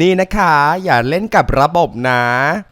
นี่นะคะอย่าเล่นกับระบบนะ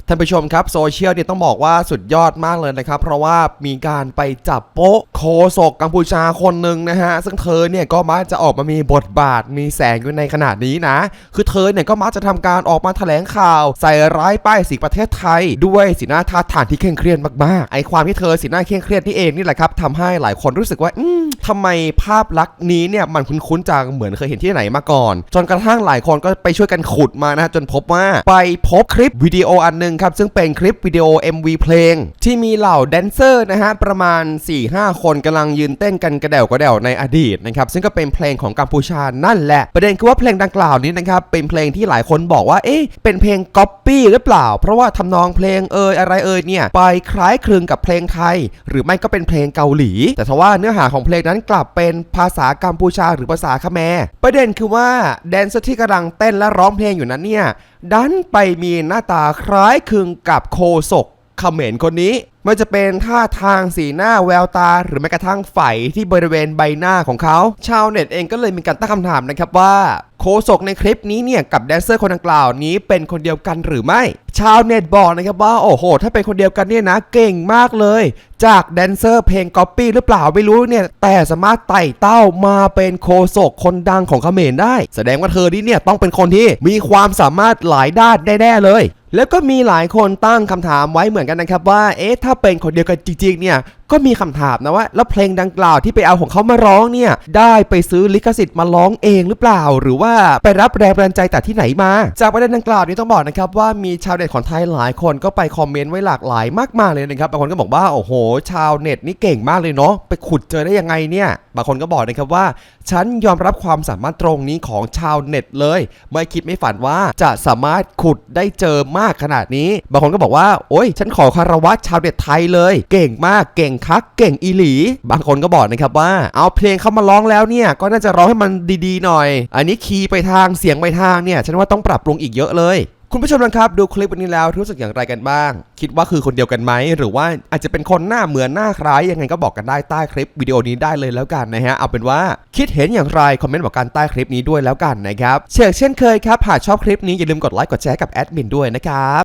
ท่านผู้ชมครับโซเชียลเนี่ยต้องบอกว่าสุดยอดมากเลยนะครับ เพราะว่ามีการไปจับโป๊ะโคศกกัมพูชาคนหนึ่งนะฮะ ซึ่งเธอเนี่ยก็มักจะออกมามีบทบาทมีแสงอยู่ในขนาดนี้นะ คือเธอเนี่ยก็มักจะทำการออกมาแถลงข่าว ใส่ร้ายป้ายสีประเทศไทย ด้วยสีหน้าท่าทางที่เคร่งเครียดมากๆไอความที่เธอสีหน้าเคร่งเครียดนี่เองนี่แหละครับทำให้หลายคนรู้สึกว่าอืม ทำไมภาพลักษณ์นี้เนี่ยมันคุ้นๆจังเหมือนเคยเห็นที่ไหนมาก่อน จนกระทั่งหลายคนก็ไปช่วยกันขุดมานะฮะจนพบว่าไปพบคลิปวิดีโออันหนึงครับ ซึ่งเป็นคลิปวิดีโอ MV เพลง ที่มีเหล่าแดนเซอร์นะฮะ ประมาณ 4-5 คนกำลังยืนเต้นกันกระเดวกระเดวในอดีตนะครับ ซึ่งก็เป็นเพลงของกัมพูชานั่นแหละ ประเด็นคือว่าเพลงดังกล่าวนี้นะครับ เป็นเพลงที่หลายคนบอกว่า เอ๊ะ เป็นเพลงก๊อปปี้หรือเปล่า เพราะว่าทำนองเพลงเอยอะไรเอยเนี่ยไปคล้ายคลึงกับเพลงไทย หรือไม่ก็เป็นเพลงเกาหลี แต่ทว่าเนื้อหาของเพลงนั้นกลับเป็นภาษากัมพูชาหรือภาษาคแมร์ประเด็นคือว่าแดนเซอร์ที่กำลังเต้นและร้องเพลงอยู่นั้นเนี่ยดันไปมีหน้าตาคล้ายคลึงกับโคศก เขมรคนนี้ไมันจะเป็นท่าทางสีหน้าแววตา หรือแม้กระทั่งไฝที่บริเวณใบหน้าของเขา ชาวเน็ตเองก็เลยมีการตั้งคำถามนะครับว่า โคศกในคลิปนี้เนี่ยกับแดนเซอร์คนดังกล่าวนี้เป็นคนเดียวกันหรือไม่ ชาวเน็ตบอกนะครับว่าโอ้โห ถ้าเป็นคนเดียวกันเนี่ยนะเก่งมากเลย จากแดนเซอร์เพลงก๊อปปี้หรือเปล่าไม่รู้เนี่ยแต่สามารถไต่เต้ามาเป็นโคศกคนดังของเขมรได้ แสดงว่าเธอนี่เนี่ยต้องเป็นคนที่มีความสามารถหลายด้านแน่ๆเลย แล้วก็มีหลายคนตั้งคำถามไว้เหมือนกันนะครับว่า เอ๊ะ ถ้าเป็นคนเดียวกันจริงๆ เนี่ย ก็มีคำถามนะว่า แล้วเพลงดังกล่าวที่ไปเอาของเขามาร้องเนี่ย ได้ไปซื้อลิขสิทธิ์มาร้องเองหรือเปล่า หรือว่าไปรับแรงบันดาลใจแต่ที่ไหนมา จากประเด็นดังกล่าวนี้ต้องบอกนะครับว่ามีชาวเน็ตของไทยหลายคนก็ไปคอมเมนต์ไว้หลากหลายมากๆเลยนะครับบางคนก็บอกว่าโอ้โห ชาวเน็ตนี่เก่งมากเลยเนาะไปขุดเจอได้ยังไงเนี่ยบางคนก็บอกนะครับว่า ฉันยอมรับความสามารถตรงนี้ของชาวเน็ตเลย ไม่คิดไม่ฝันว่าจะสามารถขุดได้เจอมากขนาดนี้ บางคนก็บอกว่า โอ๊ยฉันขอคารวะชาวเน็ตไทยเลย เก่งมากเก่งคักเก่งอีหลี บางคนก็บอกนะครับว่า เอาเพลงเขามาร้องแล้วเนี่ย ก็น่าจะร้องให้มันดีๆหน่อย อันนี้คีย์ไปทางเสียงไปทางเนี่ย ฉันว่าต้องปรับปรุงอีกเยอะเลยคุณผู้ชมนะครับดูคลิปวันนี้แล้วรู้สึกอย่างไรกันบ้าง คิดว่าคือคนเดียวกันไหม หรือว่าอาจจะเป็นคนหน้าเหมือนหน้าคล้ายยังไงก็บอกกันได้ใต้คลิปวิดีโอนี้ได้เลยแล้วกันนะฮะเอาเป็นว่าคิดเห็นอย่างไรคอมเมนต์บอกกันใต้คลิปนี้ด้วยแล้วกันนะครับเช่นเช่นเคยครับหากชอบคลิปนี้อย่าลืมกดไลค์กดแชร์กับแอดมินด้วยนะครับ